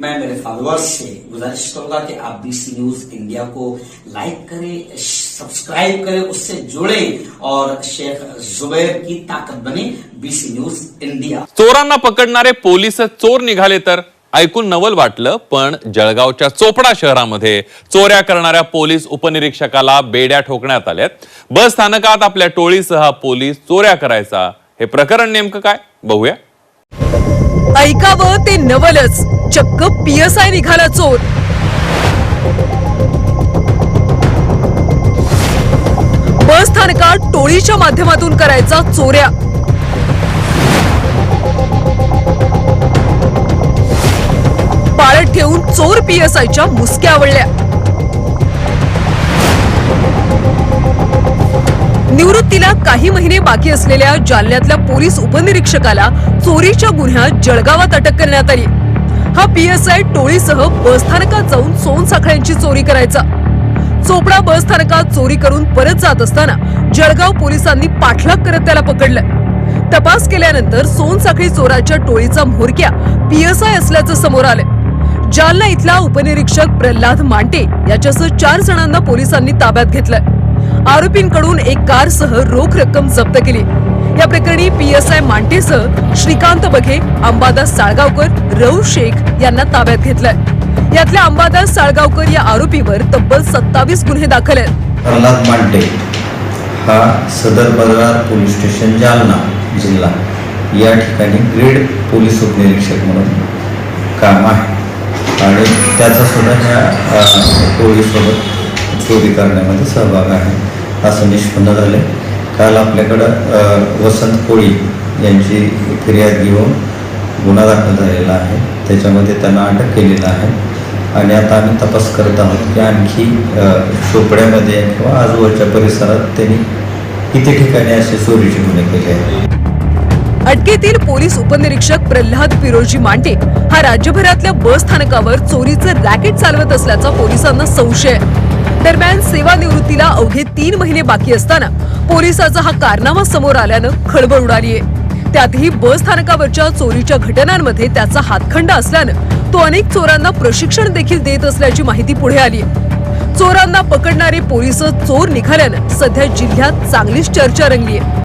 मैं मेरे फॉलोअर्स से गुजारिश करूंगा कि आप बीसी न्यूज इंडिया को लाइक करें सब्सक्राइब करें उससे जुड़े और शेख जुबैर की ताकत बने बीसी न्यूज इंडिया चोरांना पकडणारे पोलीस चोर निघाले तर ऐकून नवल वाटलं पण जळगावच्या चोपडा शहरामध्ये चोऱ्या करणाऱ्या पोलीस उपनिरीक्षकाला बेड्या ठोकण्यात आल्यात. बस स्थानकात आपल्या टोळीसह पोलीस चोऱ्या करायचा. हे प्रकरण नेमकं काय? बघूया. ऐकावं ते नवलच. चक्क पीएसआय निघाला चोर. बस स्थानकात टोळीच्या माध्यमातून करायचा चोऱ्या. पाळत ठेवून चोर पीएसआयच्या मुसक्या आवडल्या. निवृत्तीला काही महिने बाकी असलेल्या जालन्यातल्या पोलीस उपनिरीक्षकाला चोरीच्या गुन्ह्यात जळगावात अटक करण्यात आली. हा पीएसआय टोळीसह बसस्थानकात जाऊन सोनसाखळ्यांची चोरी करायचा. चोपडा बसस्थानकात चोरी करून परत जात असताना जळगाव पोलिसांनी पाठलाग करत त्याला पकडलं. तपास केल्यानंतर सोनसाखळी चोराच्या टोळीचा म्होरक्या पीएसआय असल्याचं समोर आलं. जालना इथला उपनिरीक्षक प्रल्हाद मांटे याच्यासह चार जणांना पोलिसांनी ताब्यात घेतलंय आरोपींकडून एक कारसह रोख रक्कम जप्त केली. या प्रकरणी पीएसआय मांटेसह श्रीकांत बघे अंबादास साळगावकर रऊ शेख यांना ताब्यात घेतलंय. यातल्या अंबादास साळगावकर या आरोपीवर तब्बल सत्तावीस गुन्हे दाखल आहेत. प्रल्हाद मांडे हा सदर बलराज पोलीस स्टेशन जालना जिल्हा. या ठिकाणी ग्रेड पोलीस उपनिरीक्षक म्हणून काम आहे. आणि त्याचा सुद्धा ह्या टोळीसोबत चोरी करण्यामध्ये सहभाग आहे. असं निष्पन्न झालं काल आपल्याकडं वसंत कोळी यांची फिर्याद घेऊन गुन्हा दाखल झालेला आहे. त्याच्यामध्ये त्यांना अटक केलेला आहे. आणि आता आम्ही तपास करत आहोत की आणखी चोपड्यामध्ये किंवा आजूबाजूच्या परिसरात त्यांनी किती ठिकाणी असे चोरीचे गुन्हे केले आहेत? अटकेतील पोलीस उपनिरीक्षक प्रल्हाद पिरोजी मांडे हा राज्यभरातल्या बस स्थानकावर चोरीचं रॅकेट चालवत असल्याचा पोलिसांना संशय. दरम्यान सेवानिवृत्तीला अवघे तीन महिने बाकी असताना पोलिसाचा हा कारनामा समोर आल्यानं खळबळ उडालीये. त्यातही बस स्थानकावरच्या चोरीच्या घटनांमध्ये त्याचा हातखंडा असल्यानं तो अनेक चोरांना प्रशिक्षण देखील देत असल्याची माहिती पुढे आली चोरांना पकडणारे पोलीस चोर निघाल्यानं सध्या जिल्ह्यात चांगलीच चर्चा रंगलीय.